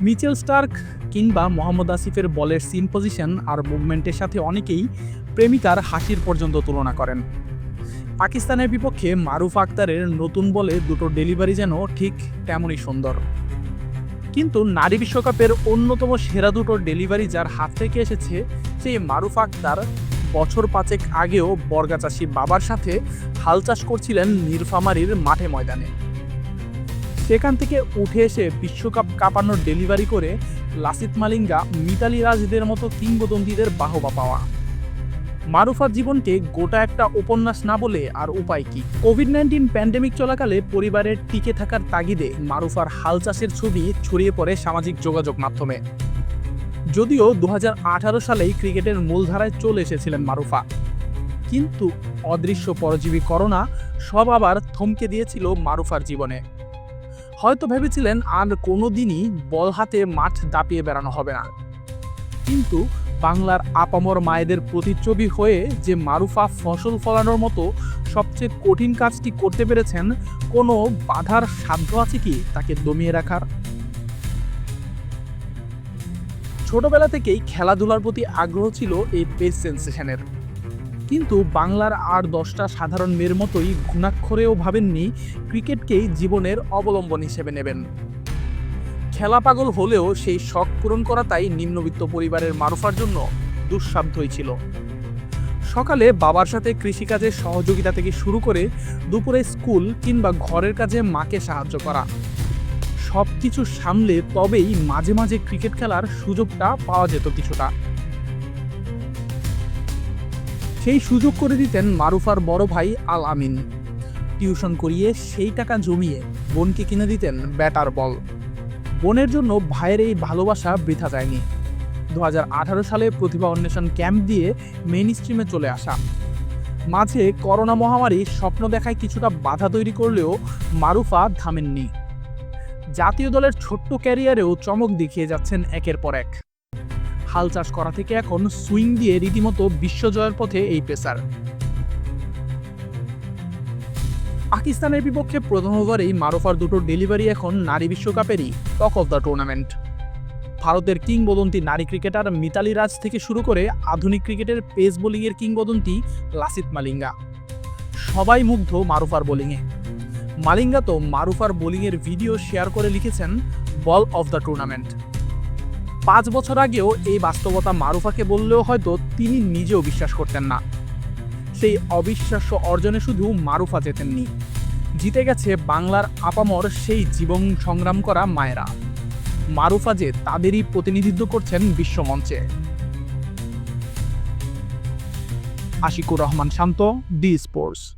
Mitchell Starc কিংবা মোহাম্মদ আসিফের বলের সিন পজিশন আর মুভমেন্টের সাথে অনেকেই প্রেমিকার হাসির পর্যন্ত তুলনা করেন। পাকিস্তানের বিপক্ষে মারুফ আক্তারের নতুন বলে দুটো ডেলিভারি যেন ঠিক তেমনই সুন্দর। কিন্তু নারী বিশ্বকাপের অন্যতম সেরা দুটো ডেলিভারি যার হাত থেকে এসেছে সেই মারুফ আক্তার বছর পাঁচেক আগেও বর্গাচাষী বাবার সাথে হাল চাষ করছিলেন নীরফামারীর মাঠে ময়দানে। সেখান থেকে উঠে এসে বিশ্বকাপ কাঁপানোর ডেলিভারি করে লাসিত মালিঙ্গা মিতালি রাজদের মতো কিংবদন্তিদের বাহবা পাওয়া। মারুফার জীবনকে গোটা একটা উপন্যাস না বলে আর উপায় কি? কোভিড নাইন্টিন প্যান্ডেমিক চলাকালে পরিবারের টিকে থাকার তাগিদে মারুফার হাল চাষের ছবি ছড়িয়ে পড়ে সামাজিক যোগাযোগ মাধ্যমে। যদিও দু হাজার আঠারো সালেই ক্রিকেটের মূলধারায় চলে এসেছিলেন মারুফা। কিন্তু অদৃশ্য পরজীবী করোনা সব আবার থমকে দিয়েছিল মারুফার জীবনে। হয়তো ভেবেছিলেন আর কোনো দিনই বল হাতে মাঠ দাপিয়ে বেড়ানো হবে না। কিন্তু বাংলার আপামর মায়েদের প্রতিচ্ছবি হয়ে যে মারুফা ফসল ফলানোর মতো সবচেয়ে কঠিন কাজটি করতে পেরেছেন, কোনো বাধার সাধ্য আছে কি তাকে দমিয়ে রাখার? ছোটবেলা থেকেই খেলাধুলার প্রতি আগ্রহ ছিল এই পেস সেন্সেশনের। কিন্তু বাংলার আর দশটা সাধারণ মেয়ের মতোই ঘুণাক্ষরেও ভাবেননি ক্রিকেটকেই জীবনের অবলম্বন হিসেবে নেবেন। খেলা পাগল হলেও সেই শখ পূরণ করাটাই নিম্নবিত্ত পরিবারের মারুফার জন্য দুঃসাধ্যই ছিল। সকালে বাবার সাথে কৃষিকাজের সহযোগিতা থেকে শুরু করে দুপুরে স্কুল কিংবা ঘরের কাজে মাকে সাহায্য করা। সব কিছু সামলে তবেই মাঝে মাঝে ক্রিকেট খেলার সুযোগটা পাওয়া যেত কিছুটা। সেই সুযোগ করে দিতেন মারুফার বড় ভাই আল আমিন। টিউশন করিয়ে সেই টাকা জমিয়ে বোনকে কিনে দিতেন ব্যাটার বল। বোনের জন্য ভাইয়ের এই ভালোবাসা বৃথা যায়নি। দু হাজার আঠারো সালে প্রতিভা অন্বেষণ ক্যাম্প দিয়ে মেইন স্ট্রিমে চলে আসা। মাঝে করোনা মহামারী স্বপ্ন দেখায় কিছুটা বাধা তৈরি করলেও মারুফা থামেননি। জাতীয় দলের ছোট্ট ক্যারিয়ারেও চমক দেখিয়ে যাচ্ছেন একের পর এক। হাল চাষ করা থেকে এখন সুইং দিয়ে রীতিমতো বিশ্বজয়ের পথে এই পেসার। পাকিস্তানের বিপক্ষে প্রথম ওভারেই মারুফার দুটো ডেলিভারি এখন নারী বিশ্বকাপেরই টক অফ দ্য টুর্নামেন্ট। ভারতের কিংবদন্তি নারী ক্রিকেটার মিতালি রাজ থেকে শুরু করে আধুনিক ক্রিকেটের পেস বোলিংয়ের কিংবদন্তি লাসিত মালিঙ্গা। সবাই মুগ্ধ মারুফার বোলিংয়ে। মালিঙ্গা তো মারুফার বোলিংয়ের ভিডিও শেয়ার করে লিখেছেন বল অফ দ্য টুর্নামেন্ট। পাঁচ বছর আগেও এই বাস্তবতা মারুফাকে বললেও হয়তো তিনি নিজেও বিশ্বাস করতেন না। সেই অবিশ্বাস্য অর্জনে শুধু মারুফা জেতেননি। জিতে গেছে বাংলার আপামর সেই জীবন সংগ্রাম করা মায়েরা। মারুফা যে তাদেরই প্রতিনিধিত্ব করছেন বিশ্বমঞ্চে আশিকুর রহমান শান্ত, ডি স্পোর্টস।